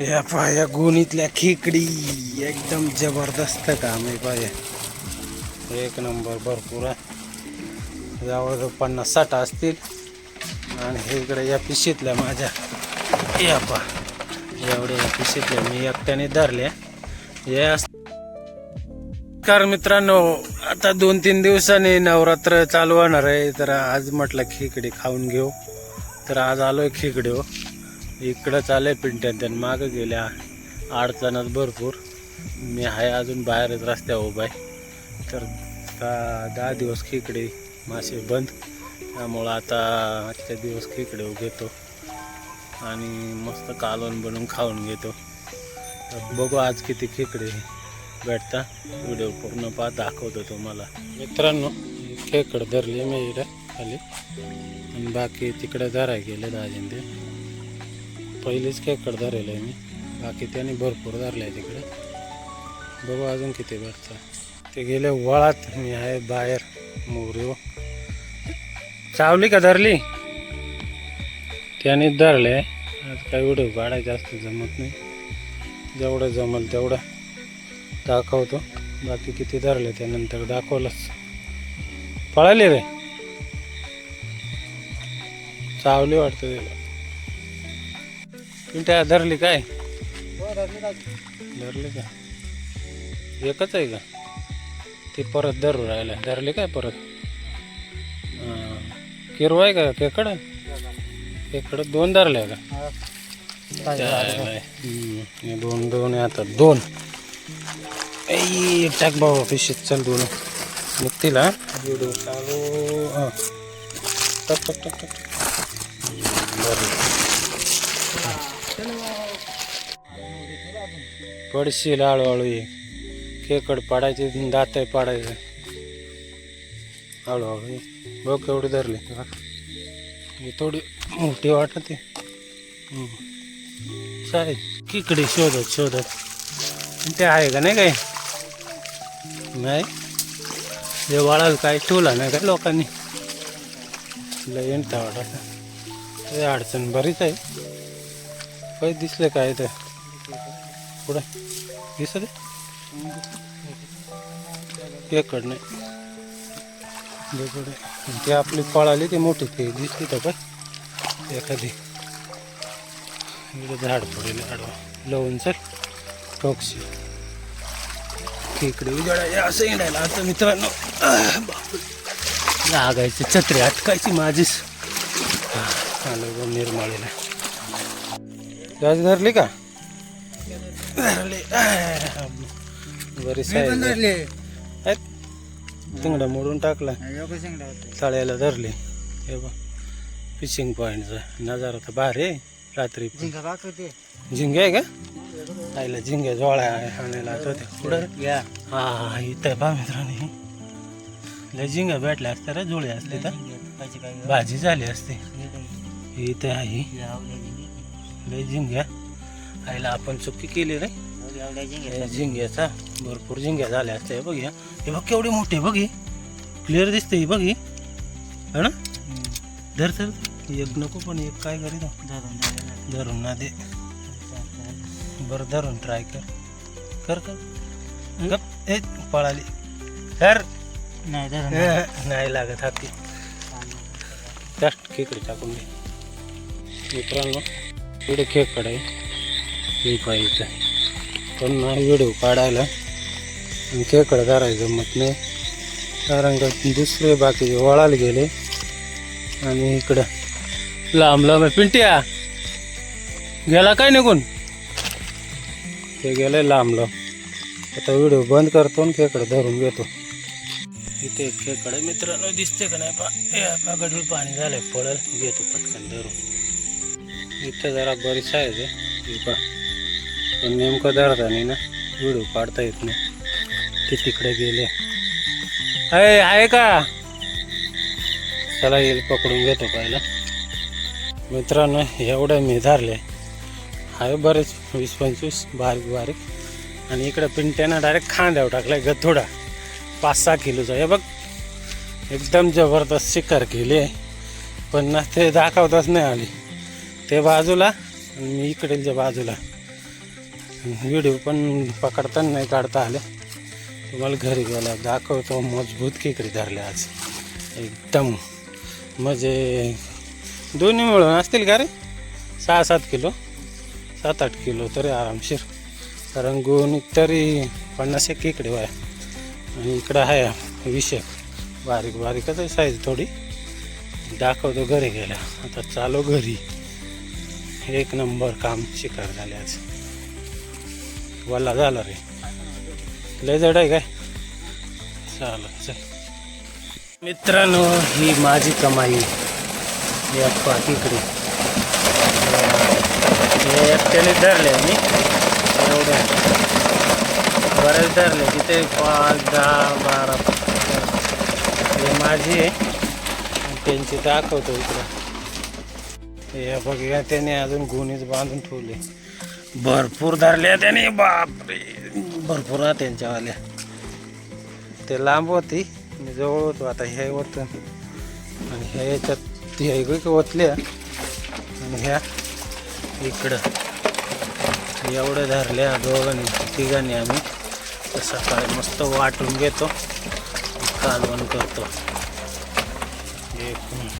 या पाया गुणीतल्या खेकडी. एकदम जबरदस्त काम आहे पाया. एक नंबर भरपूर आहे. जवळजवळ पन्नास साठ असतील. आणि हे इकडे या पिशीतल्या माझ्या. या पा. एवढ्या या पिशीतल्या मी एकट्याने धरल्या. या नमस्कार मित्रांनो आता दोन तीन दिवसांनी नवरात्र चालू होणार आहे. तर आज म्हटलं खिकडी खाऊन घेऊ. तर आज आलोय खेकडे हो. इकडं चालय पिंट्यान त्यानं मागं गेल्या अडचणच भरपूर. मी आहे अजून बाहेरच रस्त्यावर उभा आहे. तर दहा दहा दिवस खेकडे मासे बंद. त्यामुळं आता आजच्या दिवस खेकडे घेतो. आणि मस्त कालवण बनवून खाऊन घेतो. तर बघू आज किती खेकडे भेटता व्हिडिओ पूर्ण पा दाखवतो तुम्हाला. मित्रांनो खेकड धरली मी इकडं खाली. आणि बाकी तिकडे धराय गेले दाजीन ते पहिलेच खेकड धरलेलं आहे मी. बाकी त्याने भरपूर धरलं आहे तिकडे बघू अजून किती भरतं. ते गेले वळात मी आहे बाहेर मोरी चावली का धरली? त्याने धरले. आज काही व्हिडिओ काढायचा जास्त जमत नाही. जेवढं जमल तेवढं दाखवतो. बाकी किती धरले त्यानंतर दाखवलंच. पळाले रे. चावली वाटतं त्याला. पिंट्या धरली काय? धरली का? एकच आहे का? ती परत धरू राहिला. धरली काय परत. किरवा आहे का? केकड? केकड दोन धरल्या का? दोन दोन आता. दोन. ऐ टाक बाबा पिशीत चल दोन. निघतील हा? व्हिडिओ चालू. हां. टक टक टक टक. बरं. पडशील हळूहळू ये खेकड पाडायचे दात पाडायचं. हळूहळू ये बघ धरले धरली. हे थोडी मोठी वाटते. हम्म. चालेल किकडे शोधत शोधत. ते आहे का नाही काय? नाही. जे वाळाल काय ठेवला नाही का लोकांनी? लय येणता वाटत. अडचण बरीच आहे. काही दिसलं काय तर पुढे. दिसत एकड नाही. ते आपली पळाली ते मोठी ते दिसते तर पण एखादी. इकडे झाड पडेल आडवा लवून चल. टोक्सी इकडे उजाडायचे असं येणायला आता मित्रांनो लागायची छत्री अटकायची माझीच. हा चालू निर्माळीला. गॅस धरली का? धरली. बरी मोडून टाकला. चाळ्याला धरली. हे बघ. फिशिंग पॉईंटचा नजारा तर भारी आहे. रात्री झिंगे आहे का? आईला झिंगे जोळ्या आणायला आत होते. पुढं? हा हा इथं बा मित्रांनो लय झिंगा भेटल्या असत्या रे जुळे असते तर. भाजी झाली असते. इथे आहे. लय झिंग्या आईला आपण चुकी केली रे. झिंग्याचा भरपूर झिंग्या झाल्या असत्या बघ या. हे बघ केवढी मोठी बघ ही. क्लिअर दिसते ही बघ ही. है ना? धर धर. एक नको पण एक काय करीत धरून ना दे. बरं धरून ट्राय कर. कर कर. गप. ए पळाली. कर नाही लागत हाती. जास्त खेकडे टाकून दे. मित्रांनो इकडे खेकडे आहे. हे पाहिजे पण नाही व्हिडिओ काढायला. आणि खेकडं धरायचं जमत नाही. कारण का दुसरे बाकीचे वळाला गेले. आणि इकडं लांब लांब आहे. पिंट्या गेला काय निघून? ते गेले लांब लांब. आता व्हिडिओ बंद करतो आणि खेकडं धरून घेतो. इथे खेकडं मित्रांनो दिसते का नाही? पा हे गडूळ पाणी झालंय. पळल. घेतो पटकन धरून. इथं जरा बरीच आहे ते. पा पण नेमकं धरताना ना व्हिडिओ काढता येत नाही. ते तिकडे गेले. आहे आहे का? चला येईल पकडून घेतो पहिला. मित्रांनो एवढं मी धरले. आहे बरेच वीस पंचवीस बारीक बारीक. आणि इकडं पिंट्यानं डायरेक्ट खांद्यावर टाकलाय गथोडा पाच सहा किलोचा. हे बघ एकदम जबरदस्त शिकार केली. आहे पण ना ते दाखवताच नाही आली. ते बाजूला आणि मी इकडच्या बाजूला. व्हिडिओ पण पकडताना नाही काढता आले. तुम्हाला घरी गेला दाखवतो मजबूत खेकडे धरले आज. एकदम म्हणजे दोन्ही मिळून असतील का रे? सहा सात किलो सात आठ किलो तरी आरामशीर. कारण तरी पन्नास एक इकडे वाय आणि इकडं आहे विषय बारीक बारीकच आहे साईज थोडी. दाखवतो घरी गेला आता चालो घरी. एक नंबर काम शिकार झाले आज. वाला झाला रे. लय जड आहे काय? चालेल चल. मित्रांनो ही माझी कमाई या पाकीकडे हे एकट्याने धरले मी एवढ्या बरेच धरले. तिथे पाच दहा बारा. हे माझी आहे. त्यांची दाखवतो इकडं. हे बघ त्याने अजून गुणीच बांधून ठेवले. भरपूर धरल्या त्याने बापरे. भरपूर हा त्यांच्यावाल्या. ते लांब होती मी जवळ होतो. आता हे होतं आणि ह्या याच्यात ह्या ओतल्या. आणि ह्या इकडं. एवढं धरल्या दोघांनी तिघांनी आम्ही. तर सकाळी मस्त वाटून घेतो. कालवण करतो. एक